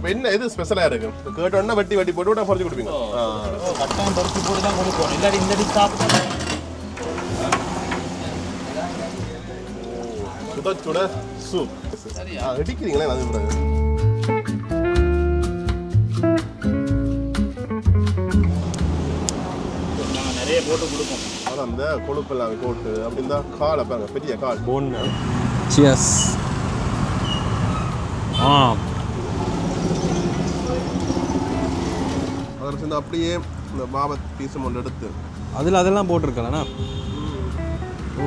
இப்போ என்ன எது ஸ்பெஷலா இருக்கு? இப்போ கேட்டோன்னா வெட்டி வெட்டி போட்டு விட்டா பொறிச்சு கொடுப்பீங்க. ஆ. கட்டாயம் பருத்தி போட்டு தான் கொடுப்போம் இல்லாட்டி இந்த சாப்பிட்டா சுட சுட சூப் ஆ, இடிக்கிறீங்களே அது பிறகு நாங்கள் நிறைய போட்டு கொடுப்போம். அதான் அந்த கொழுப்பெல்லாம் போட்டு அப்படி இருந்தா காலை பாருங்க பெரிய கால். போன்னு சியர்ஸ் ஆ சேர்ந்து அப்படியே இந்த பாபத் பீஸும் ஒன்று எடுத்து. அதில் அதெல்லாம் போட்டிருக்கலண்ணா. ஓ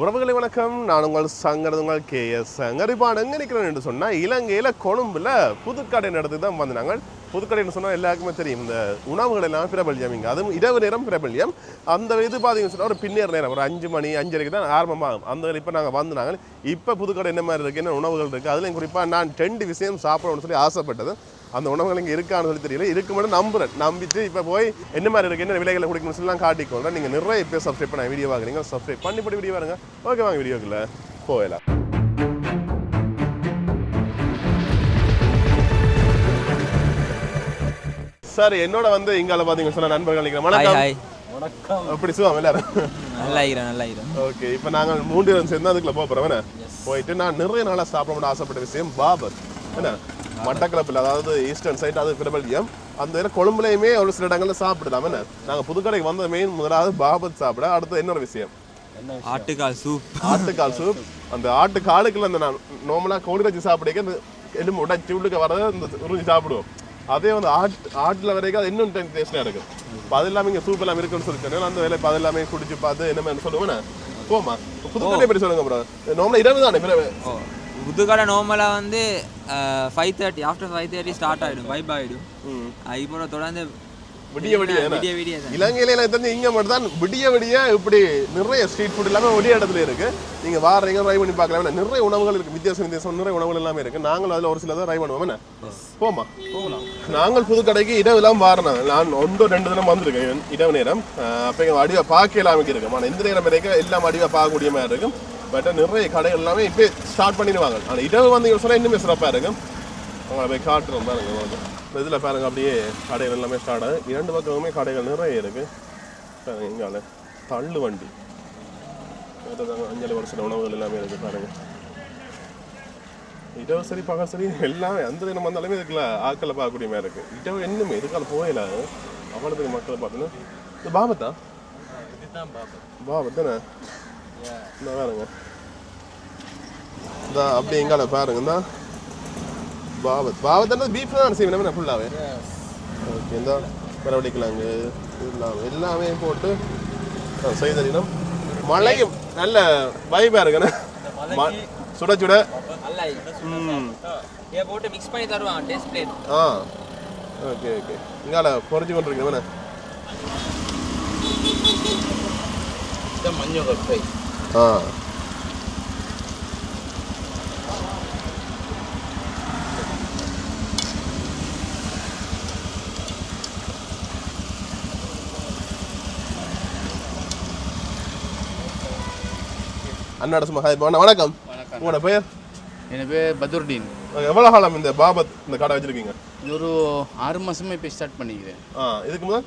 உறவுகளை வணக்கம். நான் உங்கள் சங்கரது உங்கள் கே எஸ் சங்கரிப்பான் எங்கே நிற்கிறேன் என்று சொன்னால் இலங்கையில் கொழும்புல புதுக்கடை நடத்தி தான் வந்தாங்க புதுக்கடைன்னு சொன்னால் எல்லாருக்குமே தெரியும். இந்த உணவுகள் எல்லாம் பிரபல்யம் இங்கே. அதுவும் இரவு நேரம் பிரபல்யம். அந்த இது பார்த்தீங்கன்னு சொன்னால் ஒரு பின்னேற நேரம். ஒரு அஞ்சு மணி அஞ்சரைக்கு தான் ஆரம்பமாகும். அந்த இப்போ நாங்கள். வந்தாங்க இப்போ புதுக்கடை என்ன மாதிரி இருக்குது என்ன உணவுகள் இருக்குது அதுலேயும் குறிப்பாக நான் ரெண்டு விஷயம் சாப்பிடணும்னு சொல்லி ஆசைப்பட்டது. அந்த உணவுகள் இங்கே இருக்கான்னு சொல்லி தெரியல. இருக்கு மட்டும் நம்புறேன். நம்பிட்டு இப்போ போய் என்ன மாதிரி இருக்கு? என்ன விலைகளை குடிக்கணும்னு சொல்லலாம் காட்டிக்கொள்றேன். நீங்கள் நிறைய பேர் சப்ஸ்கிரைப் பண்ண வீடியோ வாங்குறீங்க. சப்ஸ்கிரைப் பண்ணி போட்டு வீடியோ வாருங்க ஓகே வாங்க வீடியோக்குள்ள போகலாம் சார் என்னோட வந்து இங்கால பார்த்தீங்க சொன்ன நண்பர்கள் நினைக்கிறேன். வணக்கம். ஹாய் வணக்கம். அப்படி சுவாம எல்லாரும்? நல்லா இருக்கிறேன் நல்லா இருக்கிறேன் ஓகே இப்போ நாங்கள் மூன்று பேரும் சேர்ந்து அதுக்குள்ள போக போகிறோம் என்ன? போயிட்டு நான் நிறைய நாளாக சாப்பிடணும்னு ஆசைப்பட்ட விஷயம் பாபர். என்ன? மட்டக்களப்பில் அதாவது ஈஸ்டர்ன் சைட் அது பிரபல்யம். அந்த இதில் கொழும்புலையுமே ஒரு சில இடங்கள்ல சாப்பிடலாம். என்ன? நாங்கள் புதுக்கடைக்கு வந்த மெயின் முதலாவது பாபத் சாப்பிட அடுத்து இன்னொரு விஷயம். ஆட்டுக்கால் சூப் ஆட்டுக்கால் சூப் அந்த ஆட்டு காலுக்குள்ள அந்த நான் நார்மலாக கோழி வச்சு சாப்பிடுக்க அந்த எலும்பு உடைச்சி உள்ளுக்க வரதை அந்த உறிஞ்சி சாப்பிடுவோம். அதே வந்து ஆட்டு ஆட்டில் வரைக்கும் அது இன்னும் டேஸ்டாக இருக்கும் இப்போ அது இல்லாமல் இங்கே சூப் எல்லாம் இருக்குன்னு சொல்லி சொன்னேன். அந்த வேலை இப்போ அது எல்லாமே குடிச்சு பார்த்து என்ன மாதிரி சொல்லுவேன் போமா புதுக்கடை பற்றி சொல்லுங்க ப்ரோ நார்மலாக இரவு தானே புதுக்கடை நார்மலாக வந்து five thirty after five thirty start ஆகிடும் வைப் ஆகிடும். இப்போ தொடர்ந்து விடிய விடிய? விடிய விடிய தான். இலங்கையில எனக்கு தெரிஞ்சு இங்க மட்டும் தான் விடிய விடிய இப்படி நிறைய ஸ்ட்ரீட் ஃபுட் எல்லாமே ஒரே இடத்துல இருக்கு. நீங்க வாரீங்க ட்ரை பண்ணி பார்க்கலாம். நிறைய உணவுகள் இருக்கு. வித்தியாசம் வித்தியாசம் நிறைய உணவுகள் எல்லாமே இருக்கு. நாங்களும் அதுல ஒரு சிலதை ட்ரை பண்ணுவோம். என்ன? போமா போகலாம். நாங்கள் புது கடைக்கு இரவுலாம் வாரணம். நான் ஒன்று ரெண்டு தினம் வந்திருக்கேன் இரவு நேரம். அப்ப இங்க வடிவா பார்க்க எல்லாமே இருக்கு. ஆனால் இந்த நேரம் வரைக்கும் எல்லாம் வடிவா பார்க்கக்கூடிய மாதிரி இருக்கும். பட் நிறைய கடைகள் எல்லாமே இப்போ ஸ்டார்ட் பண்ணிடுவாங்க ஆனால் இரவு வந்து சொன்னா இன்னுமே சிறப்பா இருக்கும் அவங்கள போய் காட்டுறோம் பாருங்க இதில் பாருங்க அப்படியே கடைகள் எல்லாமே ஸ்டார்ட் ஆகுது இரண்டு பக்கமுமே கடைகள் நிறைய இருக்கு பாருங்க இங்கால தள்ளு வண்டி அஞ்சலி வருஷம் உணவுகள் எல்லாமே இருக்கு பாருங்க இரவு சரி பகல் சரி எல்லாமே அந்த தினம் வந்தாலுமே இதுக்குள்ள ஆக்களை பார்க்கக்கூடிய மாதிரி இருக்கு இரவு என்னமே இதுக்கால போயில அவ்வளோத்துக்கு மக்களை பார்த்தீங்கன்னா இந்த பாபத்தா பாபத் தானே இந்த பாருங்க இந்த அப்படி எங்கால பாருங்க இந்த. பாவத் பாவத் என்ன பீஃப் தான் செய்வேன் என்ன ஃபுல்லாகவே ஓகே இந்த பரவடிக்கலாங்க. எல்லாமே எல்லாமே போட்டு ஆ, செய்தறினம் மழையும் நல்ல வைபாக இருக்குண்ணே. சுட சுட. போட்டு மிக்ஸ் பண்ணி தருவாங்க டேஸ்ட் பிளேட் ஆ. ஓகே ஓகே இங்கால பொறிஞ்சு கொண்டிருக்கேன் மஞ்சள் ஃப்ரை ஆ. அண்ணாட சும்மா ஹாய் வணக்கம். உங்களோட பெயர்? என் பேர் பதுர்டீன் எவ்வளோ காலம் இந்த பாபத் இந்த கடை வச்சிருக்கீங்க? இது ஒரு ஆறு மாதமே இப்போ ஸ்டார்ட் பண்ணிக்கிறேன். ஆ இதுக்கு முதல்?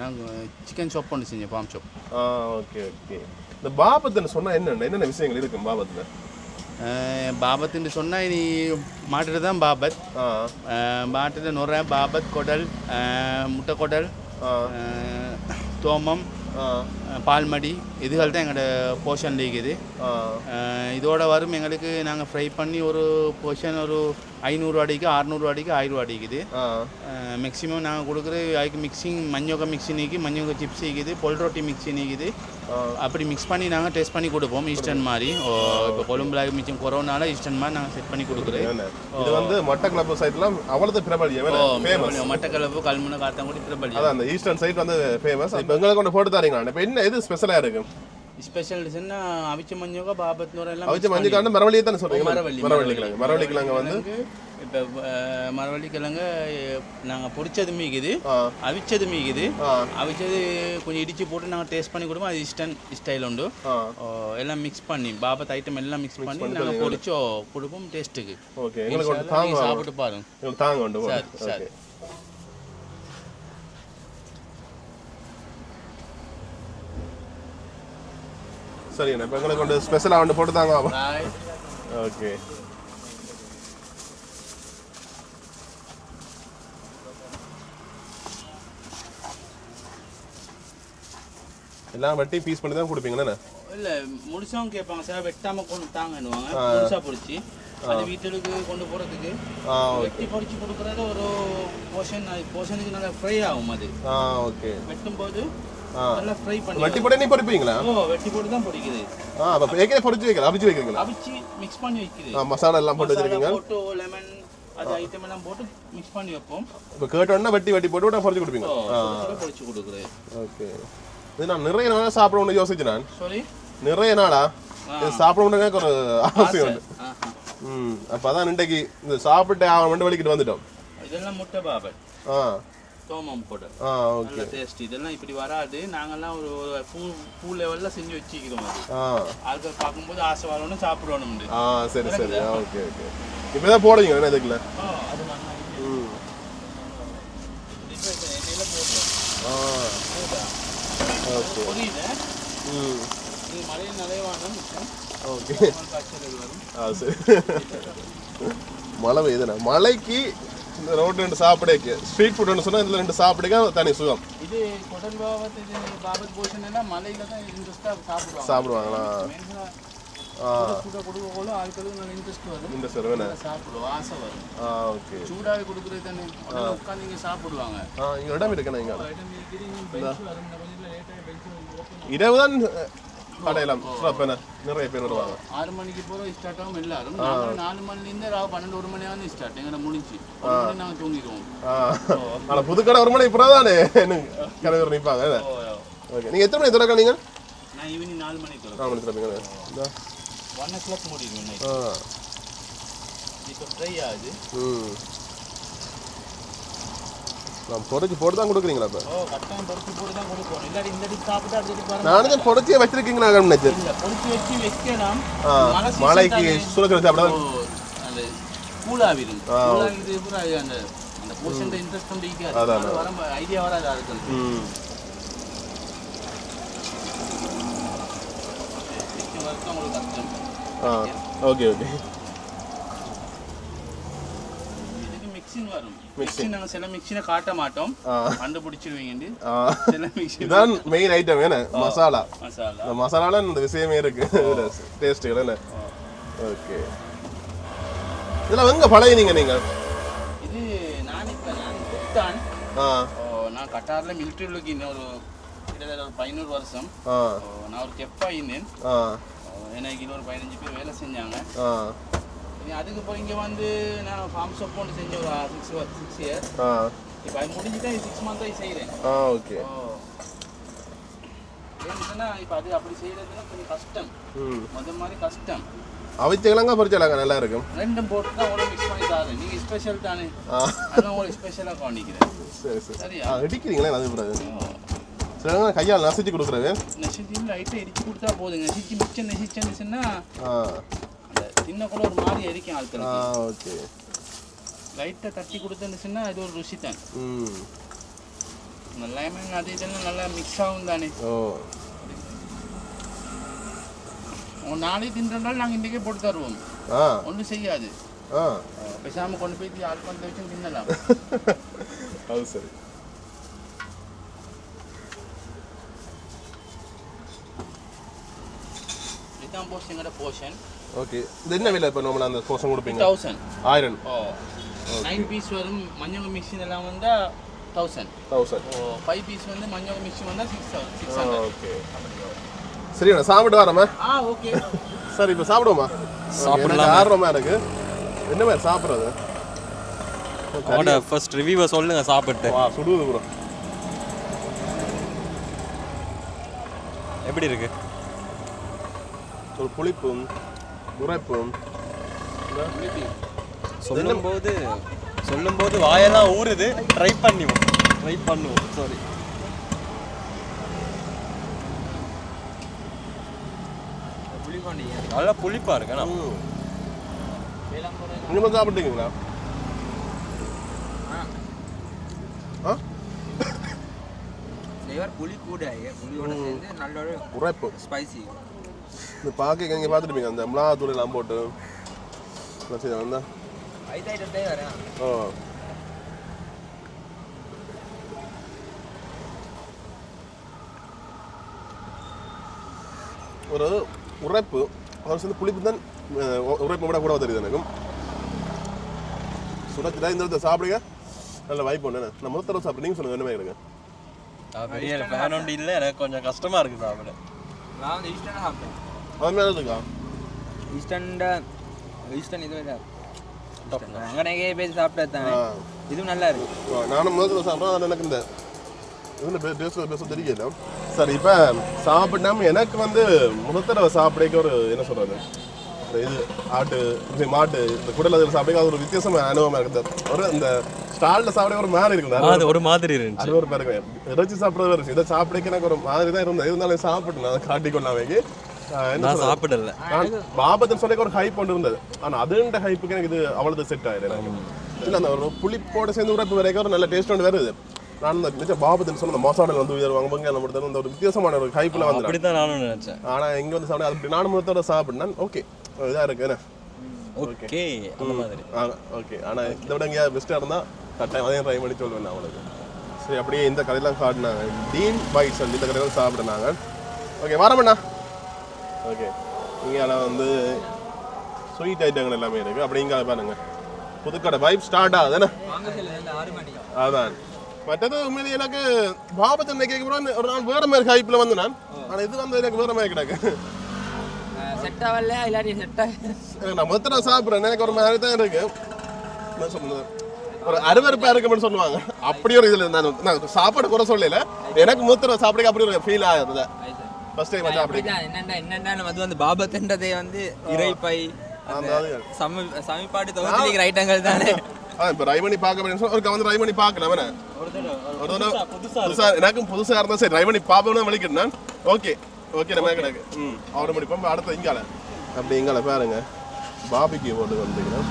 நாங்கள் சிக்கன் ஷாப் ஒன்று செஞ்சேன் ஃபார்ம் ஷாப் ஆ ஓகே ஓகே இந்த பாபத்துன்னு சொன்னா என்னென்ன என்னென்ன விஷயங்கள் இருக்கும் பாபத்துல? பாபத்துன்னு சொன்னால் இனி மாட்டுறது தான் பாபத். மாட்டுறது நுரை பாபத் குடல் முட்டை குடல் தோமம் பால்மடி இதுகள் தான் எங்களோட போர்ஷன் இருக்குது. இதோட வரும் எங்களுக்கு நாங்கள் ஃப்ரை பண்ணி ஒரு போர்ஷன் ஒரு ஐநூறு அடிக்கு அறநூறு அடிக்கு ஆயிரம் அடிக்குது மேக்ஸிமம் நாங்கள் கொடுக்குறது அதுக்கு மிக்சிங் மஞ்சோக மிக்ஸி நீக்கி மஞ்சோக சிப்ஸ் இருக்குது பொல் ரொட்டி மிக்ஸி நீக்குது ஆ. அப்படி மிக்ஸ் பண்ணி நாங்கள் டேஸ்ட் பண்ணி கொடுப்போம் ஈஸ்டர்ன் மாதிரி. இப்போ கொழும்புல மிச்சம் கொரோனால ஈஸ்டர்ன் மாதிரி நாங்கள் செட் பண்ணி கொடுக்குறோம்? இது வந்து மட்டக்களப்பு சைட்லாம் அவ்வளவு ஃபேமஸ் மட்டக்களப்பு கல்முனை காத்தாங்குடி அதான் அந்த ஈஸ்டர்ன் சைட் வந்து ஃபேமஸ் இப்போ எங்களுக்கு கொண்டு போட்டு தரீங்களா இப்போ என்ன எது ஸ்பெஷலாக இருக்கும் ஸ்பெஷல் டிஷ்னா அவிச்ச மஞ்சோக பாபத் நூறு எல்லாம் அவிச்ச மஞ்சள் காண்டு மரவள்ளியை தானே சொல்றீங்க மரவள்ளி, மரவள்ளி கிழங்கு மரவள்ளி கிழங்கு வந்து இப்போ மரவள்ளி கிழங்கு நாங்கள் பொரிச்சது மீக்குது அவிச்சது மீக்குது அவிச்சது கொஞ்சம் இடிச்சு போட்டு நாங்கள் டேஸ்ட் பண்ணி கொடுப்போம் அது இஸ்டன் ஸ்டைல் உண்டு எல்லாம் மிக்ஸ் பண்ணி பாபத் ஐட்டம் எல்லாம் மிக்ஸ் பண்ணி நாங்கள் பொரிச்சோ கொடுப்போம் டேஸ்ட்டுக்கு ஓகே சாப்பிட்டு பாருங்க தாங்க உண்டு சரி, சரி. சரிண்ணா இப்போ எங்களுக்கு ஒன்று ஸ்பெஷலாக ஒன்று போட்டு தாங்க. ஓகே எல்லாம் வெட்டி பீஸ் பண்ணி தான் கொடுப்பீங்கண்ணே இல்ல முழுசாவும் கேட்பாங்க சார் வெட்டாம கொண்டு தாங்கன்னுவாங்க முழுசா பொரிச்சு அது வீட்டுக்கு கொண்டு போறதுக்கு வெட்டி பொரிச்சு கொடுக்கறது ஒரு போர்ஷன் போர்ஷனுக்கு நல்லா ஃப்ரை ஆகும் அது ஓகே வெட்டும் போது நல்லா ஃப்ரை பண்ணி வட்டி போட நீ பொறிப்பீங்களா? ஓ வெட்டி போட்டு தான் பொரிக்குது ஆ அப்போ ஏற்கனவே பொறிச்சு வைக்கலாம் அவிச்சு வைக்கிறீங்களா அவிச்சு மிக்ஸ் பண்ணி வைக்குது. ஆ மசாலா எல்லாம் போட்டு வச்சிருக்கீங்க? போட்டு லெமன் அது ஐட்டம் எல்லாம் போட்டு மிக்ஸ் பண்ணி வைப்போம். இப்போ கேட்டோன்னா வெட்டி வெட்டி போட்டு விட்டா பொறிச்சு கொடுப்பீங்க. ஓ ஆ. சுட சுட பொரிச்சு கொடுக்குறது ஓகே. இது நான் நிறைய நாளாக சாப்பிடணும்னு யோசிச்சு நான். சாரி நிறைய நாளா? இது சாப்பிடணும்னு எனக்கு ஒரு ஆசை உண்டு. ஆஹா. ம் அப்போ அதான் இன்றைக்கு இந்த சாப்பிட்டு அவன் மட்டும் வலிக்கிட்டு வந்துட்டோம். இதெல்லாம் முட்டை பாபட் ஆ. தோமம் ஓகே. நல்ல டேஸ்ட் இதெல்லாம் இப்படி வராது. நாங்கெல்லாம் ஒரு பூ பூ லெவல்ல செஞ்சு வச்சுக்கிறோம் அது. ஆட்கள் பார்க்கும்போது ஆசை வரணும் சாப்பிடணும் ஆ சரி சரி. Okay okay. இப்போ தான் போடுவீங்க என்ன இதுக்குள்ள. அது நல்லா ம். இப்போ எண்ணெயில போடுறோம் ஆ. ஓகே. புரியுது? ம். இது மழையில் நலைவானம் ஓகே. காய்ச்சல் வரும். ஆ சரி. மழை பெய்யுதுண்ணா. மழைக்கு இந்த ரோட்டு ரெண்டு சாப்பிடக்கு. ஸ்ட்ரீட் ஃபுட்னு சொன்னால் இதில் ரெண்டு சாப்பிடுக்க தனி சுகம். இது கொடல் பாபத் இது பாபத் போஷன் எல்லாம் மலையில தான் இன்ட்ரெஸ்டாக சாப்பிடுவாங்க. சாப்பிடுவாங்களா? இடம் இருக்குண்ணா open இரவு தான்? கடையெல்லாம் நிறைய பேர் வருவாங்க ஆறு மணிக்கு போகிற ஸ்டார்ட் ஆகும் எல்லாரும் நாங்கள் நாலு மணிலேருந்து ராவு பன்னெண்டு ஒரு மணி வந்து ஸ்டார்ட் எங்களை முடிஞ்சு ஒரு மணி நாங்கள் தூங்கிடுவோம் ஆனால் புதுக்கடை ஒரு மணி இப்போ தானே கடைவர் நிற்பாங்க ஓகே நீங்கள் எத்தனை மணி திறக்க நீங்கள் நான் ஈவினிங் நாலு மணிக்கு வரும் நாலு மணி திறப்பீங்க. ஒன் ஓ கிளாக் ஆ இப்போ ட்ரை ஆகுது ம் நான் புடச்சி போட்டு தான் கொடுக்குறீங்களா இப்போ நானும் தான் புடச்சியே வச்சிருக்கீங்களா season மழைக்கு தானே. சுரக்கிற சாப்பிட? ஓ, அந்த கூலாவிடும் கூலாவிது பூரா அந்த அந்த போர்ஷன் இன்ட்ரெஸ்ட் வந்து இருக்காது. அதான், அது வர ஐடியா வராது ஆட்களுக்கு ம். சிக்ஸ்டி வரைக்கும் உங்களுக்கு கஷ்டம். ஆ ஓகே ஓகே இதுக்கு மிக்சிங் வரும். மிக்சிங் நாங்கள் சில மிக்சினை காட்ட மாட்டோம். கண்டுபிடிச்சிருவீங்க சில மிக்சி இதுதான் மெயின் ஐட்டம் என்ன? மசாலா. மசாலா. மசாலால இந்த விஷயமே இருக்கு. டேஸ்ட்டுகள் என்ன? ஓகே இதெல்லாம் எங்க பழகினீங்க நீங்க இது நான் இப்போ நான் குப்தான் நான் கட்டாரில் மிலிட்ரியில் இன்னும் ஒரு கிட்டத்தட்ட ஒரு பதினோரு வருஷம். நான் ஒரு செஃப்பாக இருந்தேன். எனக்கு இன்னொரு பதினஞ்சு பேர் வேலை செஞ்சாங்க. அதுக்கு போய் இங்கே வந்து நான் ஃபார்ம் ஷாப் ஒன்று செஞ்ச ஒரு சிக்ஸ் சிக்ஸ் இயர் ஆ. இப்போ அது முடிஞ்சுட்டு சிக்ஸ் மந்த்தாக செய்கிறேன் ஆ ஓகே ஏன்னா இப்போ அது அப்படி செய்கிறதுனா கொஞ்சம் கஷ்டம். ம். முத மாதிரி கஷ்டம். அவிச்சங்களாங்க பொரிச்சலாங்க நல்லா இருக்கும்? ரெண்டும் போட்டு தான் உடம்பு மிக்ஸ் பண்ணி தாரேன். நீங்கள் ஸ்பெஷல் தானே? அதான் உங்களுக்கு ஸ்பெஷலாக காணிக்கிறேன் சரி சரி. சரியா? இடிக்கிறீங்களே அது பிறகு? சில கையால் நசிச்சு கொடுக்குறது. நெசிச்சு லைட்டாக இடிச்சு கொடுத்தா போதுங்க நெசிச்சு மிச்சம் நெசிச்சுன்னா ஆ. அந்த சின்ன கூட ஒரு மாதிரி எரிக்கும் ஆ ஆட்களுக்கு ஓகே லைட்டாக தட்டி கொடுத்துருந்துச்சுன்னா அது ஒரு ருசி தான் ம் நல்லா அது இதெல்லாம் நல்லா மிக்ஸ் ஆகும் தானே. ஓ. நாளே தின்றனால நாங்கள் இன்றைக்கே போட்டு தருவோம். ஆ. ஒன்றும் செய்யாது. ஆ. பேசாமல் கொண்டு போய் ஆள் பண்ண வச்சு தின்னலாம். அது சரி. இதுதான் போஸ்ட் எங்களோட போர்ஷன் ஓகே இது என்ன விலை இப்போ நம்மள அந்த போஷன் கொடுப்பீங்க? தௌசண்ட் ஆயிரம். ஓ. நைன் பீஸ் வரும் மஞ்சள் மிக்சின் எல்லாம் வந்தால் தௌசண்ட் தௌசண்ட் ஓ ஃபைவ் பீஸ் வந்து மஞ்சள் மிக்சி வந்தால் சிக்ஸ் சிக்ஸ் ஹண்ட்ரட் ஓகே சரி நான் சாப்பிட்டு வரேம்மா ஆ ஓகே சரி இப்போ சாப்பிடுவோமா? சாப்பிடலாமா? ஆர்வமா இருக்கு. என்ன மாதிரி சாப்பிட்றது? ஃபர்ஸ்ட் ரிவ்யூவை சொல்லுங்க சாப்பிட்டு. வா சுடுவது ப்ரோ எப்படி இருக்கு? ஒரு புளிப்பும் உரைப்பும். சொல்லும்போது சொல்லும்போது வாயெல்லாம் ஊறுது. ட்ரை பண்ணுவோம். ட்ரை பண்ணுவோம். சாரி நல்லா புளிப்பா இருக்கு நீங்கள் சாப்பிட்டீங்களா? புளி கூட புளியோட சேர்ந்து நல்ல ஒரு ஸ்பைசி இந்த பாக்க இங்கே பார்த்துருப்பீங்க அந்த மிளகாத்தூள் எல்லாம் போட்டு. செய்ய வந்தா? ஓ ஒரு உரைப்பு. அவர் சேர்ந்து புளிப்பு தான் உரைப்பை விட கூட தெரியுது எனக்கும். சுடச்சுட்டா இந்த இடத்த சாப்பிடுங்க. நல்ல வாய்ப்பு ஒன்று நான் முதல் தடவை சாப்பிட்டு நீங்கள் சொல்லுங்கள் என்ன எடுங்க நான் பெரிய ஃபேன் ஒன்று இல்லை எனக்கு கொஞ்சம் கஷ்டமா இருக்கு சாப்பிட. நான் வந்து ஈஸ்டர்ன் சாப்பிட்டேன் அது இது இல்லை அங்கனே பேசி சாப்பிட்டது தானே. இதுவும் நல்லா இருக்கு நானும் முதல் தடவை சாப்பிட்றேன் அதனால எனக்கு இந்த பேச பேச தெரியல சரி இப்போ சாப்பிடாம எனக்கு வந்து முதல் தடவை சாப்பிடக்க ஒரு என்ன சொல்கிறது இந்த இது ஆட்டு இது மாட்டு இந்த குடல் அதில் சாப்பிட அது ஒரு வித்தியாசமான அனுபவமாக இருக்குது ஒரு இந்த ஸ்டாலில் சாப்பிட ஒரு மாதிரி இருக்குது அது ஒரு மாதிரி இருந்துச்சு அது ஒரு பேருக்கு இறைச்சி சாப்பிட்றது வேறு இதை சாப்பிடக்க எனக்கு ஒரு மாதிரி தான் இருந்தது இருந்தாலும் சாப்பிட்டு நான் காட்டிக்கொள்ளாமைக்கு நான்? சாப்பிடல. நான் பாபத்துன்னு சொல்லி ஒரு ஹைப் ஒன்று இருந்தது. ஆனால் அதுன்ற ஹைப்புக்கு எனக்கு இது அவ்வளவு செட் ஆயிடுது எனக்கு. இல்லை அந்த ஒரு புளிப்போட சேர்ந்து உரைப்பு வரைக்கும் ஒரு நல்ல டேஸ்ட் ஒன்று வருது. நான் இந்த நிஜ பாபத்துன்னு சொன்ன மசாடல் வந்து உயர்வாங்க பங்க அந்த மட்டும் அந்த ஒரு வித்தியாசமான ஒரு ஹைப்பில் வந்து அப்படித்தான் நானும் நினைச்சேன். ஆனால் இங்கே வந்து சாப்பிட அப்படி நானும் முதத்தோட சாப்பிட்னேன். ஓகே. இதாக இருக்கு என்ன? ஓகே அந்த மாதிரி. ஓகே. ஆனால் இதை விட எங்கேயாவது பெஸ்ட்டாக இருந்தால் கட்டாயம் அதையும் ட்ரை பண்ணி சொல்லுவேன் அவளுக்கு சரி அப்படியே இந்த கடையெல்லாம் காட்டினாங்க. டீன் பைட்ஸ் வந்து இந்த கடையெல்லாம் சாப்பிடுனாங்க. ஓகே வரமண்ணா ஓகே இங்கே வந்து ஸ்வீட் ஐட்டங்கள் எல்லாமே இருக்குது அப்படி இங்கே பாருங்க. புதுக்கடை வைப் ஸ்டார்ட் ஆகுதுண்ணே அதான். மற்றது உண்மையிலே எனக்கு பாபத்து இன்னைக்கு அப்புறம் ஒரு நாள் வேற மாதிரி ஹைப்பில் வந்து நான். ஆனால் இது வந்து எனக்கு வேற மாதிரி கிடக்கு. செட் ஆகல இல்லாட்டி செட் நான் மொத்தம் சாப்பிட்றேன். எனக்கு ஒரு மாதிரி தான் இருக்கு. என்ன சொல்றது? ஒரு அருவருப்பா இருக்குன்னு சொல்லுவாங்க. அப்படி ஒரு இதுல நான் நான் சாப்பாடு குறை சொல்லல. எனக்கு மூத்திர சாப்பிட அப்படி ஒரு ஃபீல் ஆகுது ஃபர்ஸ்ட் டைம் சாப்பிடுங்க அப்படிதான். என்னென்ன என்னென்ன அது வந்து பாபத்துன்றதே வந்து இறைப்பை. சமி சமிப்பாடு தொகுதிக்கு ஐட்டங்கள் தானே. இப்போ ட்ரை பண்ணி பார்க்க சொல்லி ஒரு வந்து ட்ரை பண்ணி பார்க்கலாம் அவனை. ஒரு தடவை புதுசா எனக்கும் புதுசா இருந்தா சரி ட்ரை பண்ணி பார்ப்போம்னு வலிக்கிட்டேன் ஓகே ஓகே நம்ம கிடக்கு. ம் அவரை முடிப்போம் அடுத்த இங்கால. அப்படி இங்கால பாருங்க. பாபிக்கு போட்டு வந்துக்கிறேன்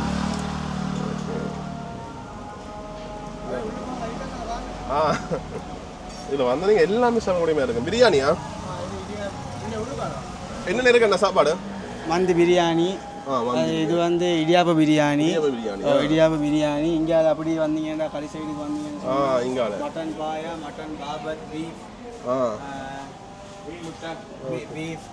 ஆ. இதில் வந்து நீங்கள் எல்லாமே சாப்பிட முடியுமா இருக்கு பிரியாணியா? என்னென்ன இருக்கு என்ன சாப்பாடு? மந்தி பிரியாணி இது வந்து இடியாப்ப பிரியாணி. இடியாப்ப பிரியாணி இங்கே அப்படி வந்தீங்கன்னா கறி சைடுக்கு வந்தீங்கன்னா மட்டன் பாயா மட்டன் பாபர் பீஃப் பீஃப்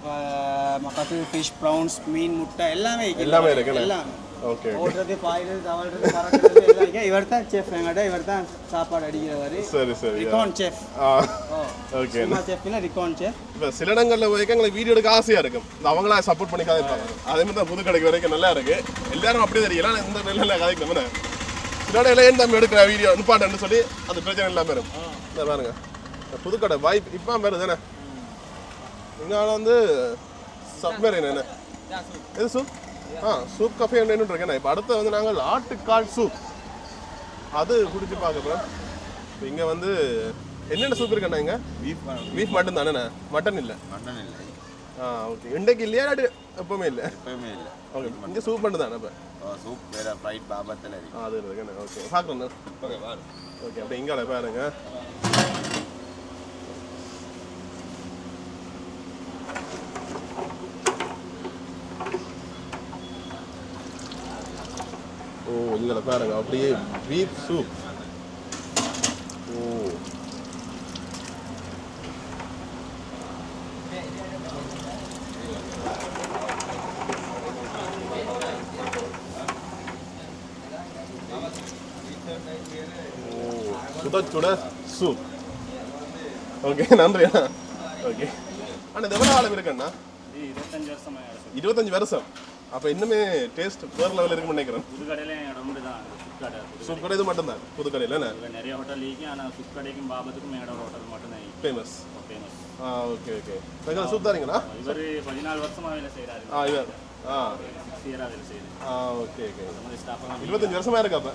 மக்கத்து ஃபிஷ் ப்ரௌன்ஸ் மீன் முட்டை எல்லாமே இருக்கு. எல்லாமே இருக்குண்ணே. எல்லாமே. ஓகே ஓடுறது பாயுறது தவழ்றது பறக்கிறது எல்லாம் இவர் தான் செஃப் எங்கிட்ட இவர் தான் சாப்பாடு அடிக்கிறவர். சரி சரி ரிகான் செஃப் ஆ ஓகே சும்மா செஃப் இல்லை ரிகான் செஃப் இப்போ சில இடங்களில் வரைக்கும் எங்களுக்கு வீடியோ எடுக்க ஆசையாக இருக்கும் அவங்களா சப்போர்ட் பண்ணி கதைப்பாங்க அதே மாதிரி தான் புது கடைக்கு வரைக்கும் நல்லா இருக்கு. எல்லாரும் அப்படி தெரியல இந்த நல்ல கதைக்கு நம்ம சில இடையில ஏன் தம்பி எடுக்கிற வீடியோ நிப்பாட்டன்னு சொல்லி அது பிரச்சனை இல்லாமல் இருக்கும் இந்த பாருங்க. புதுக்கடை வாய்ப்பு இப்போ வருது தானே? இங்கே வந்து சப்மரின் என்ன? எது சூப்? ஆ சூப் கஃபே என்ன இருக்கேன் இப்போ அடுத்து வந்து நாங்கள் ஆட்டுக்கால் சூப் அது குடிச்சு பார்க்க போகிறோம் இப்போ இங்கே வந்து என்னென்ன சூப் இருக்குண்ணா இங்கே? பீஃப் பீஃப் மட்டன் தானே மட்டன் இல்லை? மட்டன் இல்லை. ஆ ஓகே இன்றைக்கு இல்லையா எப்பவுமே இல்லை. எப்பவுமே இல்லை. ஓகே இங்கே சூப் மட்டும் தானே இப்போ சூப் வேற ஃப்ரைட் பாபத்தில் அது இருக்குண்ணே ஓகே பார்க்குறேன் ஓகே ஓகே அப்போ இங்கால பாருங்க. ஓ இங்கே பாருங்க அப்படியே பீஃப் சூப் ஓ. ஓ சுட சுட சூப் ஓகே நன்றி அண்ணா ஓகே அண்ணா இது எவ்வளோ ஆழம் இருக்குண்ணா இருபத்தஞ்சு வருஷம். அப்போ இன்னுமே டேஸ்ட் வேறு லெவலில் இருக்குன்னு நினைக்கிறேன். புதுக்கடையில் என் இடம் தான் சுக்கடை இது மட்டும்தான். புது கடையில் நிறைய ஹோட்டல் இருக்கு ஆனால் சுக்கடைக்கும் பாபத்துக்கும் எங்களோட ஹோட்டல் மட்டும்தான். ஃபேமஸ் ஃபேமஸ் ஆ ஓகே ஓகே சூப் தாரீங்களா இவர் பதினாலு வருஷமாக வேலை செய்கிறாரு ஆ இவர். ஆ. சீராக வேலை செய்யுது ஆ ஓகே ஓகே இருபத்தஞ்சு வருஷமா இருக்கு அப்ப.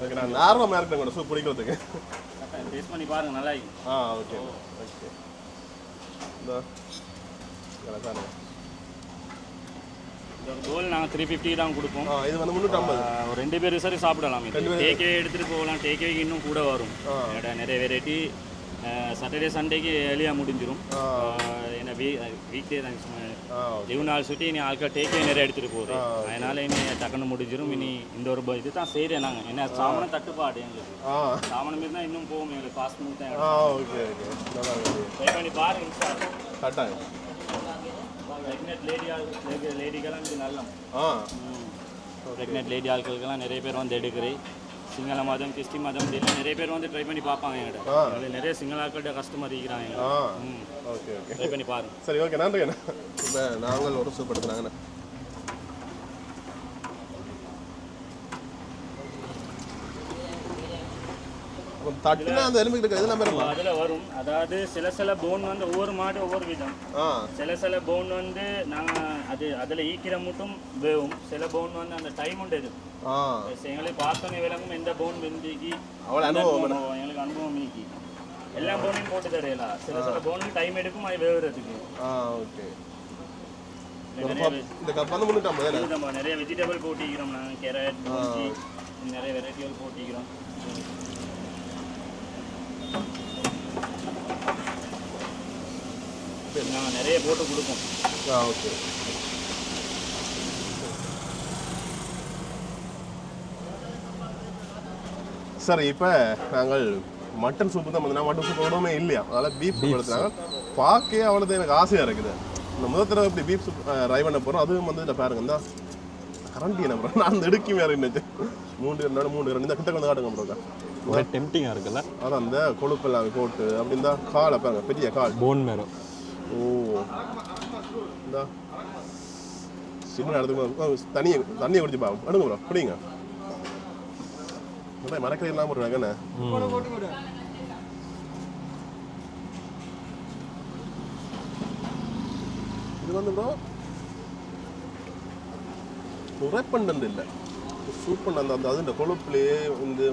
ஓகே நான் நார்மலாக இருக்கேன் கூட சூப் பிடிக்கிறதுக்கு. டேஸ்ட் பண்ணி பாருங்க நல்லா ஆ ஓகே ஓகே இந்த. பாருங்க கோல் நாங்கள் த்ரீ ஃபிஃப்டி தான் கொடுப்போம். இது வந்து முந்நூற்றம்பது ஒரு ரெண்டு பேர் சரி சாப்பிடலாம். இது. டேக்கே எடுத்துகிட்டு போகலாம். டேக்கேக்கு இன்னும் கூட வரும். நிறைய வெரைட்டி சாட்டர்டே சண்டேக்கு ஏர்லியாக முடிஞ்சிடும். ஏன்னா வீ வீக் டே தான். லீவு நாள் சுற்றி இனி ஆட்கள் டேக்கே நிறைய எடுத்துகிட்டு போகுது. அதனால இனி டக்குன்னு முடிஞ்சிடும் இனி இந்த ஒரு இது தான் செய்கிறேன் நாங்கள் என்ன சாமனம் தட்டுப்பாடு எங்களுக்கு. சாமனம் இருந்தால் இன்னும் போகும் எங்களுக்கு. ஃபாஸ்ட் மூவ் தான் ட்ரை பண்ணி பாருங்க சார் கட்டாயம். ப்ரெக்னென்ட் லேடி ஆள் லேடிக்கெல்லாம் இது நல்ல ஆ. ப்ரெக்னென்ட் லேடி ஆட்களுக்கெல்லாம் நிறைய பேர் வந்து எடுக்கிறேன் சிங்கள மதம் கிறிஸ்டி மதம் இதெல்லாம் நிறைய பேர் வந்து ட்ரை பண்ணி பார்ப்பாங்க என்கிட்ட. நிறைய சிங்கள ஆட்கள்கிட்ட கஸ்டமர் இருக்கிறாங்க ஓகே ஓகே. ட்ரை பண்ணி பாருங்க. சரி ஓகே. நன்றி நாங்கள் ஒரு சூப் தட்டுனா அந்த எலும்புக்கு இருக்க இதெல்லாம் பெருமா அதில் வரும். அதாவது சில சில போன் வந்து ஒவ்வொரு மாடு ஒவ்வொரு விதம். சில சில போன் வந்து நாங்கள் அது அதில் ஈக்கிற மட்டும் வேவும். சில போன் வந்து அந்த டைம் உண்டு இது ஆ. எங்களுக்கு பார்த்தோன்னே விளங்கும் எந்த போன் வெந்திக்கி அவ்வளோ அனுபவம் எங்களுக்கு அனுபவம் நீக்கி எல்லா போனையும் போட்டு தரையலாம் சில சில போனுக்கு டைம் எடுக்கும் அது வேவுறதுக்கு. ஆ ஓகே. நிறைய இந்த நம்ம வெஜிடபிள் போட்டிக்கிறோம் நாங்கள் கேரட் நிறைய வெரைட்டிகள் போட்டிக்கிறோம். நாங்கள் நிறைய போட்டு கொடுப்போம். ஆ ஓகே. சரி இப்போ நாங்கள் மட்டன் சூப்பு தான் வந்து மட்டன் சூப் விடவுமே இல்லையா? அதனால் பீஃப் சூப் எடுத்தாங்க பார்க்கவே அவ்வளோதான் எனக்கு ஆசையாக இருக்குது. இந்த முதல் தடவை இப்படி பீஃப் சூப் ரை பண்ண போகிறோம் அதுவும் வந்து இந்த பாருங்க இந்த கரண்டி என்ன? நான் அந்த இடுக்கி வேறு இருந்துச்சு மூணு ரெண்டு மூணு ரெண்டு இந்த கிட்ட வந்து காட்டுங்க ப்ரோக்கா ஒரே டெம்டிங்காக இருக்குல்ல? அதான் அந்த கொழுப்பெல்லாம் போட்டு அப்படி இருந்தா காலை பாருங்க பெரிய கால். போன் மேரோ ஓ. இந்தா. சின்ன இடத்துக்கு தண்ணியை தண்ணியை குடிச்சு பாவம் எடுங்க ப்ரோ குடிங்க. எல்லாம் போடுறாங்க என்ன? இது வந்து ப்ரோ உரைப்பண்டு இல்லை சூப்பர் அந்த அந்த அது இந்த கொழுப்புலேயே வந்து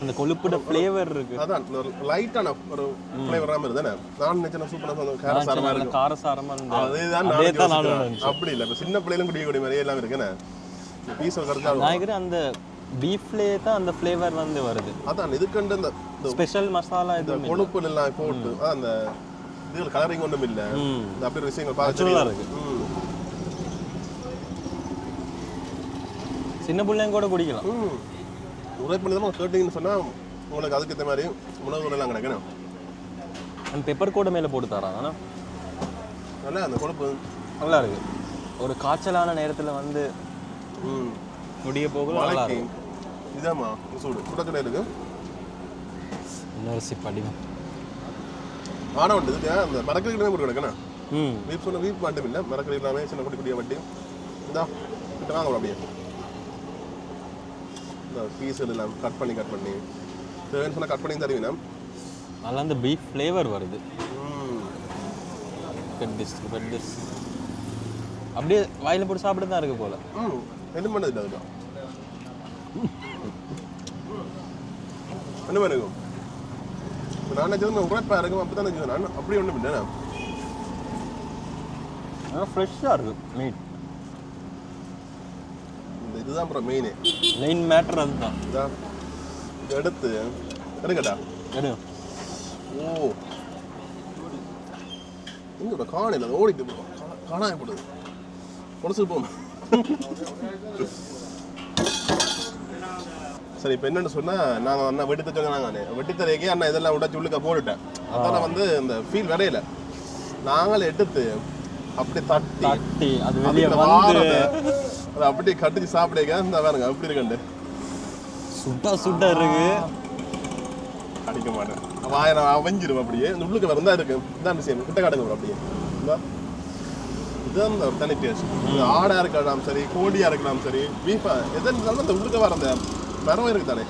அந்த கொழுப்புட ஃப்ளேவர் இருக்கு. அதான் லைட்டான ஒரு ஃப்ளேவர் மாதிரி தானே? நான் நினைச்சேன் சூப்பராக காரசாரமாக இருக்கும். காரசாரமா இருந்த அதேதான் அதே நானும் தான். அப்படி இல்லை இப்போ சின்ன பிள்ளைகளும் குடிக்கக்கூடிய மாதிரி எல்லாம் இருக்குண்ணே பீஸ் கரெக்டாக நான் அந்த பீஃப்லேயே தான் அந்த ஃப்ளேவர் வந்து வருது. அதான் இதுக்கண்டு இந்த ஸ்பெஷல் மசாலா எதுவும் கொழுப்பு எல்லாம் போட்டு அந்த இதுகள் கலரிங் ஒன்றும் இல்லை. அப்படி ஒரு விஷயங்கள் தெரியும். ம். சின்ன பிள்ளைங்க கூட குடிக்கலாம். ம் உரை பண்ணி தான் கேட்டிங்கன்னு சொன்னால் உங்களுக்கு அதுக்கு ஏற்ற மாதிரி உணவுகள் எல்லாம் கிடைக்கணும். அந்த பெப்பர் கூட மேலே போட்டு தரான் ஆனால் நல்லா அந்த கொழுப்பு. நல்லா இருக்கு. ஒரு காய்ச்சலான நேரத்தில் வந்து முடிய போகல நல்லா இருக்கும். இதாம்மா சூடு சுட. சுட இருக்கு. இன்னொரு சிப் அடிக்கும் ஆனா உண்டு இதுக்கு அந்த மரக்கறிகளுமே ஒரு கிடக்கணும். ம். வீப் சொன்ன வீப் மட்டும் இல்லை மரக்கறி எல்லாமே சின்ன குட்டி குட்டியாக வட்டி. இந்தா கிட்ட வாங்க அப்படியே. இந்த பீஸ் எல்லாம் கட் பண்ணி கட் பண்ணி. தேவைன்னு சொன்னால் கட் பண்ணி தருவீங்க நல்லா அந்த பீஃப் ஃப்ளேவர் வருது. ம். பெட்டிஸ் பெட்டிஸ் அப்படியே வாயில போட்டு சாப்பிட தான் இருக்கு போல. ம். எதுவும் பண்ணது இல்லை அதுதான். என்ன இப்போ நான் நினச்சது உரைப்பாக இருக்கும் அப்படி தான் நினச்சது நான் அப்படி ஒன்றும் இல்லை ஃப்ரெஷ்ஷாக இருக்கு மீட் இதுதான் அப்புறம் மெயினே மெயின் மேட்டர் அதுதான். இதான் இதை எடுத்து எடுக்கட்டா எடுங்க ஓ. இங்க ஒரு காணையில் அது ஓடிட்டு போகும் காணாம போடுது. பொடிச்சு போகும் சரி இப்போ என்னன்னு சொன்னா நாங்கள் அண்ணா வெட்டித்த சொன்னாங்க வெட்டித்தரைக்கே அண்ணா. இதெல்லாம் உடைச்சு உள்ளுக்க போட்டுட்டேன். அதனால வந்து இந்த ஃபீல் வரையில நாங்களே எடுத்து அப்படி தட்டி தட்டி அது வெளியே அதை அப்படியே கட்டிச்சு சாப்பிடுங்க இந்த பாருங்க அப்படி இருக்கண்டு சுட்டா சுட்டா இருக்கு. அடிக்க மாட்டேன். வாய நான் அவஞ்சிரும் அப்படியே. இந்த உள்ளுக்கு வரந்தா இருக்கு. இதான் விஷயம். கிட்ட காட்டுங்க அப்படியே. இதுதான் இந்த தனி டேஸ்ட் இது ஆடா இருக்கலாம் சரி கோழியா இருக்கலாம் சரி பீஃபா எது இருந்தாலும் இந்த உள்ளுக்க வர அந்த மரம் இருக்கு தானே.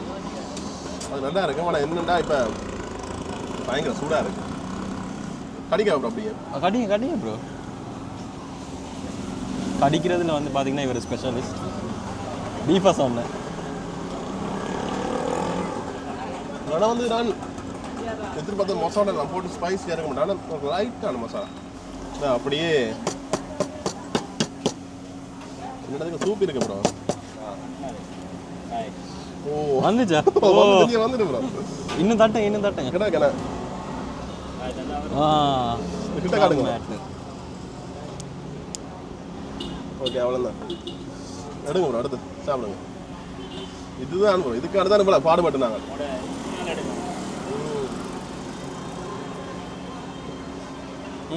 அது நல்லா இருக்கு. ஆனால் என்னண்டா இப்போ பயங்கர சூடா இருக்கு. கடிக்க bro அப்படியே. கட்டிங்க கட்டிங்க ப்ரோ கடிக்கிறதுல வந்து பார்த்தீங்கன்னா இவர் ஸ்பெஷலிஸ்ட் பீஃபை சொன்னேன் ஆனால் வந்து நான் எதிர்பார்த்த மசாலா நான் போட்டு ஸ்பைஸியாக இருக்க மாட்டேன் ஆனால் லைட்டான மசாலா. நான் அப்படியே. என்னடா சூப் இருக்கு ப்ரோ ஓ. வந்துச்சா? ஓ, வந்துட்டு ப்ரோ இன்னும் தட்டேன் இன்னும் தட்டேன் கிட்ட கிட்ட ஆ. கிட்ட காட்டுங்க. மேட்டு. ஓகே அவ்வளோதான் எடுங்க ப்ரோ அடுத்து. சாப்பிடுங்க. இதுதான் ப்ரோ இதுக்கான தான் நம்மள பாடுபட்டு நாங்கள்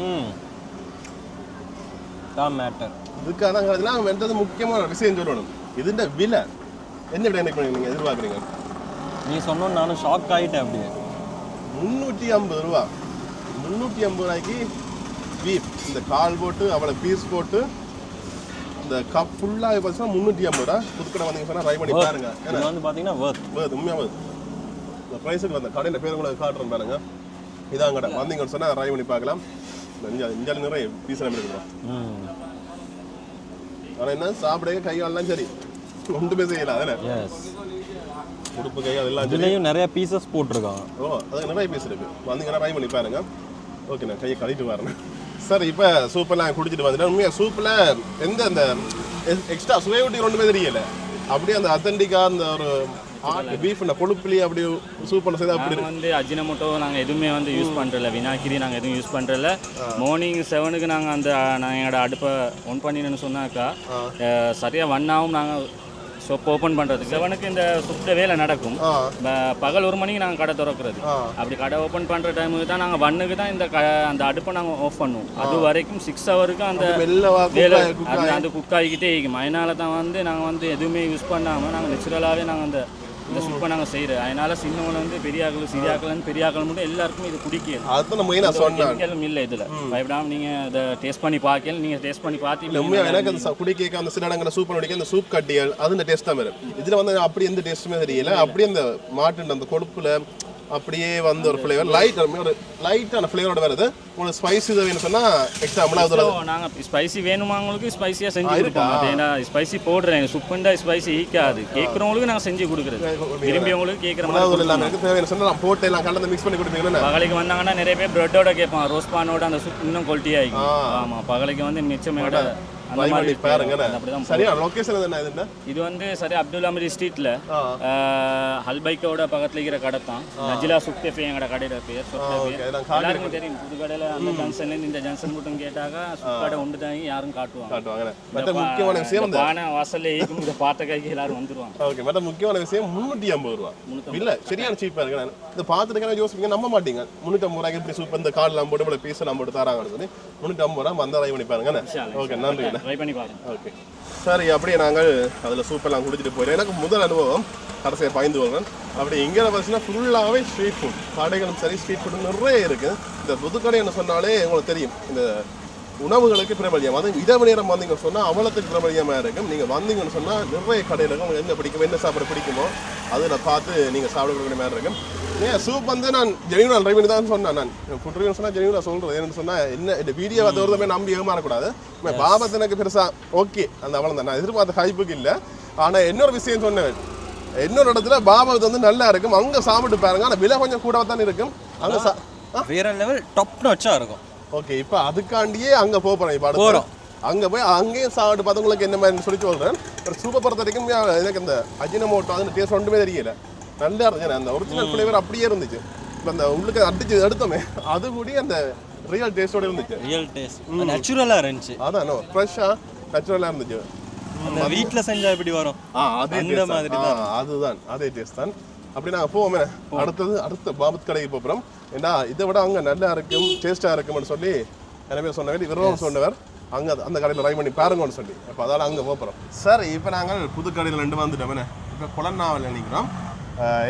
ம். தான் மேட்டர் இதுக்காக தான் நாங்கள் வென்றது முக்கியமான ஒரு விஷயம் சொல்லணும். இதுன்ற விலை. என்ன விலை நீங்கள் எதிர்பார்க்குறீங்க? நீ சொன்னோன்னு நானும் ஷாக் ஆகிட்டேன் அப்படியே. முந்நூற்றி ஐம்பது ரூபா. முந்நூற்றி ஐம்பது ரூபாய்க்கு பீஃப் இந்த கால் போட்டு அவளை பீஸ் போட்டு இந்த கப் ஃபுல்லாக பார்த்தீங்கன்னா முந்நூற்றி ஐம்பது ரூபா. புதுக்கடை வந்தீங்க சொன்னால் ட்ரை பண்ணி பாருங்க. ஏன்னா வந்து பார்த்தீங்கன்னா வருது உண்மையாக வருது இந்த ப்ரைஸுக்கு வந்த கடையில் பேர் உங்களுக்கு காட்டுறேன் பாருங்க. இதான் கடை. வந்தீங்கன்னு சொன்னால் ட்ரை பண்ணி பார்க்கலாம். இங்கே நிறைய பீஸ் எல்லாம் இருக்கிறோம் ஆனால் என்ன? சாப்பிட கையாலாம் சரி. ஒன்றுமே செய்யல அதில் உடுப்பு கை அதெல்லாம் இதுலேயும் நிறைய பீசஸ் போட்டிருக்காங்க ஓ அது நிறைய பீஸ் இருக்கு. வந்தீங்கன்னா ட்ரை பண்ணி பாருங்க. ஓகே நான் கையை கழிட்டு வரேன். சார் இப்போ சூப்பெல்லாம் குடிச்சிட்டு வந்துட்டேன் உண்மையாக சூப்பில் எந்த அந்த எக்ஸ்ட்ரா சுவையொட்டி ஒன்றுமே தெரியல. அப்படியே அந்த அத்தன்டிக்காக அந்த ஒரு பீஃப் இந்த கொழுப்புலேயே அப்படியே சூப் பண்ண செய்து அப்படி வந்து அஜினமோட்டோ நாங்கள் எதுவுமே வந்து யூஸ் பண்ணுறதில்ல வினாக்கிரி நாங்கள் எதுவும் யூஸ் பண்ணுறதில்ல மார்னிங் செவனுக்கு நாங்கள் அந்த நாங்கள் எங்களோட அடுப்பை ஒன் பண்ணினு சொன்னாக்கா சரியாக ஒன் ஆகும் நாங்கள் ஷாப் ஓப்பன் பண்ணுறதுக்கு செவனுக்கு இந்த சுத்த வேலை நடக்கும். பகல் ஒரு மணிக்கு நாங்கள் கடை திறக்கிறது. அப்படி கடை ஓப்பன் பண்ணுற டைமுக்கு தான் நாங்கள் ஒன்னுக்கு தான் இந்த க அந்த அடுப்பை நாங்கள் ஆஃப் பண்ணுவோம். அது வரைக்கும் சிக்ஸ் ஹவருக்கு அந்த வேலை அந்த குக் ஆகிக்கிட்டே இருக்கும். அதனால தான் வந்து நாங்கள் வந்து எதுவுமே யூஸ் பண்ணாமல் நாங்கள் நேச்சுரலாகவே நாங்கள் அந்த இந்த சுப்பை நாங்கள் செய்கிறோம் அதனால சின்னவங்க வந்து பெரிய ஆக்கள் சிறிய ஆக்கள் பெரிய ஆக்கள் மட்டும் எல்லாருக்கும் இது பிடிக்கும் அதுதான் நம்ம மெயினாக கெமிக்கலும் இல்லை இதில். பயப்படாமல் நீங்கள் அதை டேஸ்ட் பண்ணி பார்க்கல நீங்கள் டேஸ்ட் பண்ணி உண்மையாக எனக்கு அந்த பார்த்து ச- குடி கேட்க அந்த சில இடங்கிற சூப்பர் நடிக்க அந்த சூப் கட்டியல் அது இந்த டேஸ்ட் தான் வரும். இதில் வந்து அப்படி எந்த டேஸ்ட்டுமே தெரியல. அப்படியே அந்த மாட்டுன்ற அந்த கொழுப்புல அப்படியே வந்து ஒரு ஃப்ளேவர் லைட் ஒரு லைட்டான ஃப்ளேவரோட வருது உங்களுக்கு ஸ்பைஸ் இது வேணும் சொன்னா எக்ஸ்ட்ரா மிளகு நாங்கள் ஸ்பைசி வேணுமாங்களுக்கு ஸ்பைசியாக ஆ, செஞ்சு? கொடுப்போம். ஏன்னா ஸ்பைசி போடுறேன். சுப்புண்டா ஸ்பைசி ஈக்காது கேட்குறவங்களுக்கு நாங்கள் செஞ்சு கொடுக்குறது. விரும்பியவங்களுக்கு கேட்குற மாதிரி இல்லாமல் எனக்கு தேவையான சொன்னா நான் போட்டு எல்லாம் கலந்து மிக்ஸ் பண்ணி கொடுப்பீங்கன்னா பகலைக்கு வந்தாங்கன்னா நிறைய பேர் பிரெட்டோட கேட்பான் ரோஸ் பானோட அந்த சூப் இன்னும் குவாலிட்டியாக இருக்கும் ஆமாம் பகலைக்கு வந்து மிச்சமோட அந்த ட்ரை மாதிரி பண்ணி பாருங்க அப்படிதான் சரியா? லொக்கேஷன் என்ன? இது இது வந்து சரி அப்துல் அமரி ஸ்ட்ரீட்ல. ஹல்பைக்கோட பக்கத்துல இருக்கிற கடை தான். நஜிலா சுக்தேஃபி எங்கட கடையோட பேர் எல்லாருக்கும் தெரியும். புது கடையில அந்த ஜங்ஷன்ல இந்த ஜங்ஷன் மட்டும் கேட்டாக்கா சுக்கடை உண்டு தான் யாரும் காட்டுவாங்க. முக்கியமான விஷயம் பானை வாசல்ல ஏக்கும் இந்த பாட்டை கைக்கு எல்லாரும் வந்துருவாங்க. ஓகே மற்ற முக்கியமான விஷயம் முந்நூற்றி ஐம்பது ரூபா. இல்ல சரியான சீப்பாக இருக்கு. இந்த பார்த்துட்டு யோசிப்பீங்க? நம்ப மாட்டீங்க. முந்நூற்றி ஐம்பது ரூபாய்க்கு இப்படி சூப் இந்த கார்டெலாம் போட்டு பீஸ் எல்லாம் போட்டு சொல்லி முந்நூற்றி ஐம்பது ரூபா வந்தால் ட்ரை பண்ணி பாருங்க ஓகே நன்றி ட்ரை பண்ணி பாருங்க. ஓகே சரி அப்படியே நாங்கள் அதில் சூப்பெல்லாம் குடிச்சிட்டு போயிடும் எனக்கு முதல் அனுபவம் கடைசியை பாய்ந்து வருவேன் அப்படி இங்கே பார்த்தீங்கன்னா ஃபுல்லாகவே ஸ்ட்ரீட் ஃபுட் கடைகளும் சரி ஸ்ட்ரீட் ஃபுட் நிறைய இருக்குது இந்த புதுக்கடை என்ன சொன்னாலே உங்களுக்கு தெரியும். இந்த உணவுகளுக்கு பிரபலியம். அது இரவு நேரம் வந்தீங்கன்னு சொன்னால் அவலத்துக்கு பிரபலியமாக இருக்கும். நீங்கள் வந்தீங்கன்னு சொன்னால் நிறைய கடையில் இருக்கும். உங்களுக்கு என்ன பிடிக்கும்? என்ன சாப்பிட பிடிக்குமோ அதில் பார்த்து நீங்கள் சாப்பிடக்கூடிய மாதிரி இருக்கும். ஏன் சூப் வந்து நான் ஜெனியூனா ட்ரை பண்ணி தான் சொன்னேன் நான். ஃபுட் ரிவ்யூ சொன்னால் ஜெனியூனா சொல்கிறது ஏன்னு சொன்னால் என்ன இந்த வீடியோ பார்த்து ஒருத்தமே நம்பி ஏமாறக்கூடாது. உண்மை பாபத் எனக்கு பெருசாக ஓகே அந்த அவலம் தான். நான் எதிர்பார்த்த ஹைப்புக்கு இல்லை. ஆனால் இன்னொரு விஷயம் சொன்னேன். இன்னொரு இடத்துல பாபாத் வந்து நல்லா இருக்கும். அங்கே சாப்பிட்டு பாருங்க. ஆனால் விலை கொஞ்சம் கூட தான் இருக்கும். அங்கே வேற லெவல் டாப் நொச்சா இருக்கும். ஓகே இப்போ அதுக்காண்டியே அங்கே போக போகிறேன் இப்போ. போறோம். அங்கே போய் அங்கேயும் சாப்பிட்டு பார்த்தவங்களுக்கு என்ன மாதிரி சொல்லி சொல்கிறேன் ஒரு சூப்பர் பொறுத்த வரைக்கும் எனக்கு இந்த அஜினமோட்டோ அது டேஸ்ட் ஒன்றுமே தெரியல. நல்லா இருந்துச்சு அந்த ஒரிஜினல் ஃப்ளேவர் அப்படியே இருந்துச்சு. இப்போ அந்த உள்ளுக்கு அடிச்சு எடுத்தோமே அது கூட அந்த ரியல் டேஸ்டோட இருந்துச்சு. ரியல் டேஸ்ட் நேச்சுரலா இருந்துச்சு. அதான் ஃப்ரெஷ்ஷாக நேச்சுரலாக இருந்துச்சு. அந்த வீட்ல செஞ்சா எப்படி வரும்? அதே அந்த மாதிரி தான். அதுதான் அதே டேஸ்ட் தான். அப்படி நாங்கள் போவோமே. அடுத்தது அடுத்த பாபத் கடைக்கு போகிறோம் ஏன்னா இதை விட அங்கே நல்லா இருக்கும் டேஸ்ட்டாக இருக்கும்னு சொல்லி எனவே சொன்னவர் இவரும் சொன்னவர். அங்கே அந்த கடையில் ட்ரை பண்ணி பாருங்கன்னு சொல்லி. அப்போ அதால் அங்கே போகிறோம் சரி இப்போ நாங்கள் புது கடையில் ரெண்டு வந்துட்டோமே இப்போ குளநாவல் நினைக்கிறோம்.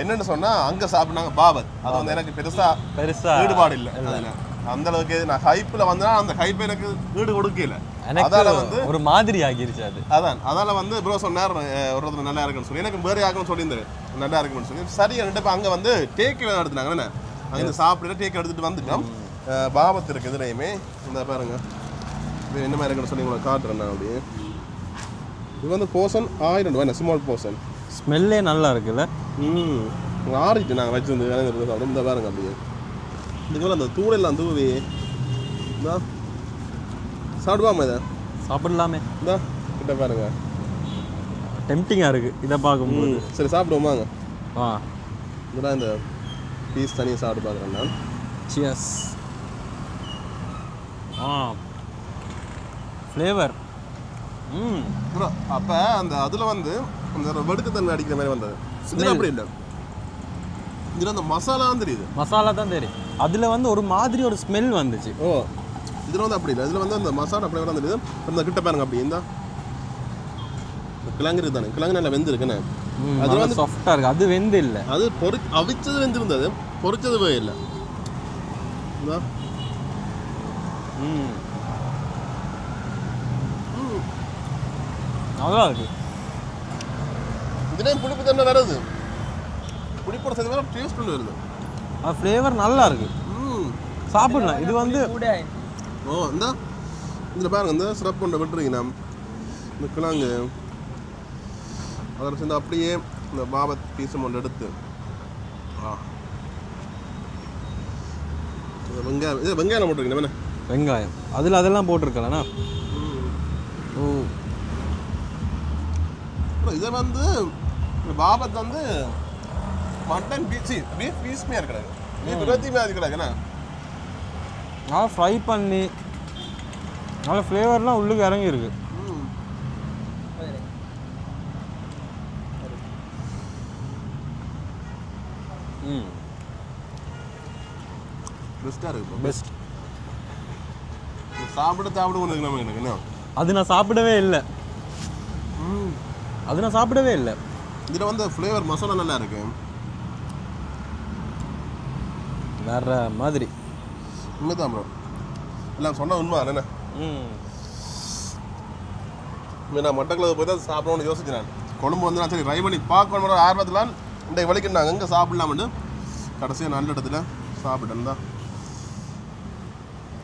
என்னென்னு சொன்னால் அங்கே சாப்பிட்டாங்க பாபத் அது வந்து எனக்கு பெருசாக பெருசா ஈடுபாடு இல்லை. அதில். அந்த அளவுக்கு நான் ஹைப்பில் வந்தா அந்த ஹைப் எனக்கு ஈடு கொடுக்கல. அதால வந்து ஒரு மாதிரி ஆகிருச்சு அது. அதான். அதால வந்து ப்ரோ சொன்னார் ஒரு இடத்துல நல்லா இருக்குன்னு சொல்லி. எனக்கு வேறு யாருக்கும் சொல்லியிருந்தாரு நல்லா இருக்குன்னு சொல்லி. சரி இப்போ அங்கே வந்து டேக் நடத்துனாங்க. என்ன? அங்கே இந்த சாப்பிட டேக் எடுத்துட்டு வந்துட்டோம். பாபத் இருக்கு இதுலையுமே. இந்த பாருங்க. இது என்ன மாதிரி இருக்குன்னு சொல்லி உங்களுக்கு காட்டுறேன் நான் அப்படியே. இது வந்து போர்ஷன் ஆயிரம் ரூபாய் ஸ்மால் போர்ஷன் ஸ்மெல்லே நல்லா இருக்குல்ல? ம். ஆறிட்டு நாங்கள் வச்சிருந்து வேலை சாப்பிடும் இந்த பாருங்க அப்படியே. இதுக்குள்ள அந்த தூளெல்லாம் தூவி இந்தா. சாப்பிடுவாமா இதை? சாப்பிடலாமே. இந்தா கிட்ட பாருங்க. டெம்டிங்காக இருக்குது இதை பார்க்கும்போது. சரி சாப்பிடுவோமாங்க ஆ இதெல்லாம் இந்த பீஸ் தனியாக சாப்பிட்டு பார்க்குறேன் நான். சியர்ஸ் ஆ. ஃப்ளேவர் ம். ப்ரோ அப்போ அந்த அதில் வந்து வெடுக்குத்தன்மை அடிக்கிற மாதிரி வந்தது. இதில் அப்படி இல்லை. இதில் அந்த மசாலாவும் தெரியுது. மசாலா தான் தெரியும் அதில் வந்து ஒரு மாதிரி ஒரு ஸ்மெல் வந்துச்சு. ஓ. இதில் வந்து அப்படி இல்லை. இதில் வந்து அந்த மசாலா ஃப்ளேவர் வந்துடுது அந்த கிட்ட பாருங்க அப்படி. இந்த. இந்த கிழங்கு இருக்கு தானே. கிழங்கு நல்லா வெந்திருக்குன்னு அது வந்து சாஃப்டாக இருக்குது அது வெந்து இல்லை. அது பொரி அவிச்சது வெந்திருந்தது. பொரிச்சது போய் இல்லை. ம். நல்லா இருக்கு. இதுலேயும் புளிப்பு தன்மை வருது புளிப்போட சேர்ந்து வேற டேஸ்ட் ஒன்று வருது. அது ஃப்ளேவர் நல்லா இருக்கு. ம். சாப்பிடலாம். இது வந்து ஓ இந்த. இதில் பாருங்க இந்த சிறப்பு கொண்ட விட்டுறீங்கன்னா இந்த கிழங்கு. அதில் சேர்ந்து அப்படியே இந்த பாபத் பீஸும் ஒன்று எடுத்து. ஆ. இந்த வெங்காயம். இது வெங்காயம் போட்டிருக்கீங்க என்ன? வெங்காயம். அதில் அதெல்லாம் போட்டிருக்கலண்ணா ஓ. இதை வந்து பாபத் வந்து மட்டன் பீச்சு பீஃப் பீஸ்மே இருக்கிறாங்க பீஃப் இருபத்தி மாதிரி இருக்கிறாங்கண்ணா நல்லா ஃப்ரை பண்ணி நல்ல ஃப்ளேவர்லாம் உள்ளுக்கு இறங்கி இருக்கு. ம். பெஸ்ட்டாக இருக்கு பெஸ்ட் சாப்பிட சாப்பிட ஒன்று நமக்கு எனக்கு அது நான் சாப்பிடவே இல்லை. அது நான் சாப்பிடவே இல்லை. இதில் வந்து ஃப்ளேவர் மசாலா நல்லா இருக்கு. வேற மாதிரி. உண்மைதான் ப்ரோ எல்லாம் சொன்ன உண்மை என்ன ம். நான் மட்டக்களவு போய் தான் சாப்பிடணும்னு நான். கொழும்பு வந்து நான் சரி ட்ரை பண்ணி பார்க்கணும் ஆர்வத்தில் இந்த வலிக்கு நாங்கள் எங்கே சாப்பிடலாம்னு கடைசியாக நல்ல இடத்துல சாப்பிட்டேன் தான்.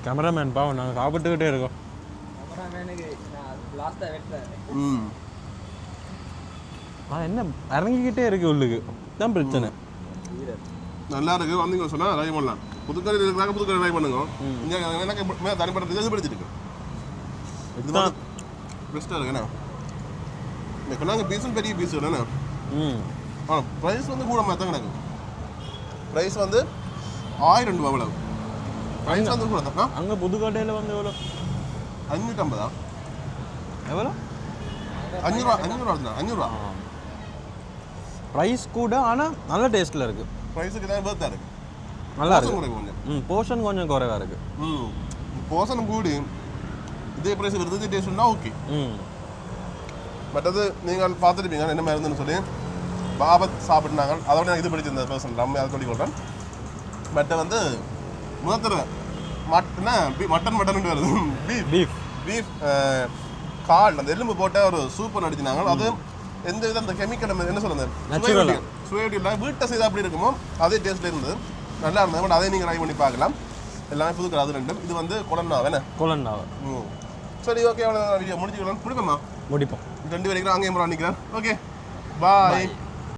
கேமராமேன் பாவம் நாங்கள் சாப்பிட்டுக்கிட்டே இருக்கோம். ம். அது என்ன இறங்கிக்கிட்டே இருக்கு உள்ளுக்கு. தான் பிரச்சனை. நல்லா இருக்கு. வந்தீங்க சொன்னால் ட்ரை பண்ணலாம். புதுக்கறி இருக்கிறாங்க புதுக்கறி ட்ரை பண்ணுங்க. எனக்கு தனிப்பட்ட இது பிடிச்சிருக்கு இதுதான் பெஸ்ட்டாக இருக்குண்ணா இந்த கொண்டாங்க பீஸும் பெரிய பீஸ் இல்லைண்ணா ம். ஆ ப்ரைஸ் வந்து கூட மாதிரி தான் கிடக்கு. ப்ரைஸ் வந்து ஆயிரம் ரூபா அவ்வளவு ப்ரைஸ் வந்து கூட தான். அங்கே புதுக்கோட்டையில் வந்து எவ்வளோ அஞ்சூற்றம்பதா எவ்வளோ அஞ்சூறுவா அஞ்சூறுவா அஞ்சூறுவா ப்ரைஸ் கூட ஆனால் நல்ல டேஸ்ட்டில் இருக்குது ப்ரைஸுக்கு தான் பேர்த்தா இருக்கு. நல்லா இருக்கு. கொஞ்சம். ம் போர்ஷன் கொஞ்சம் குறைவா இருக்கு. ம் போர்ஷன் கூடி இதே ப்ரைஸ் வருது இதே டேஸ்ட்னா ஓகே ம். பட் அது நீங்கள் பார்த்துருப்பீங்க என்ன மாதிரி இருந்துன்னு சொல்லி. பாபத் சாப்பிட்னாங்க அதோட நான் இது படிச்சிருந்த பர்சன் நம்ம அதை சொல்லிக் கொள்கிறேன் பட் வந்து முதல் மட்டனா மட்டன் மட்டன் வருது. பீஃப் பீஃப் பீஃப் கால் அந்த எலும்பு போட்ட ஒரு சூப்பர் நடிச்சினாங்க அது எந்த வித அந்த கெமிக்கல் என்ன சொல்றது? இல்லை வீட்டை செய்து அப்படி இருக்குமோ அதே டேஸ்ட்ல இருந்தது. நல்லா இருந்தது. பட் அதை நீங்கள் ட்ரை பண்ணி பார்க்கலாம். எல்லாமே புதுக்கிற அது ரெண்டும். இது வந்து குழந்தை வேணே கொலன்னாவை. சரி ஓகே அவ்வளோ வீடியோ முடிச்சுக்கலாம் கொடுக்கமா முடிப்போம்? ரெண்டு வரைக்கும் அங்கேயும் நிற்கிறேன் ஓகே பாய்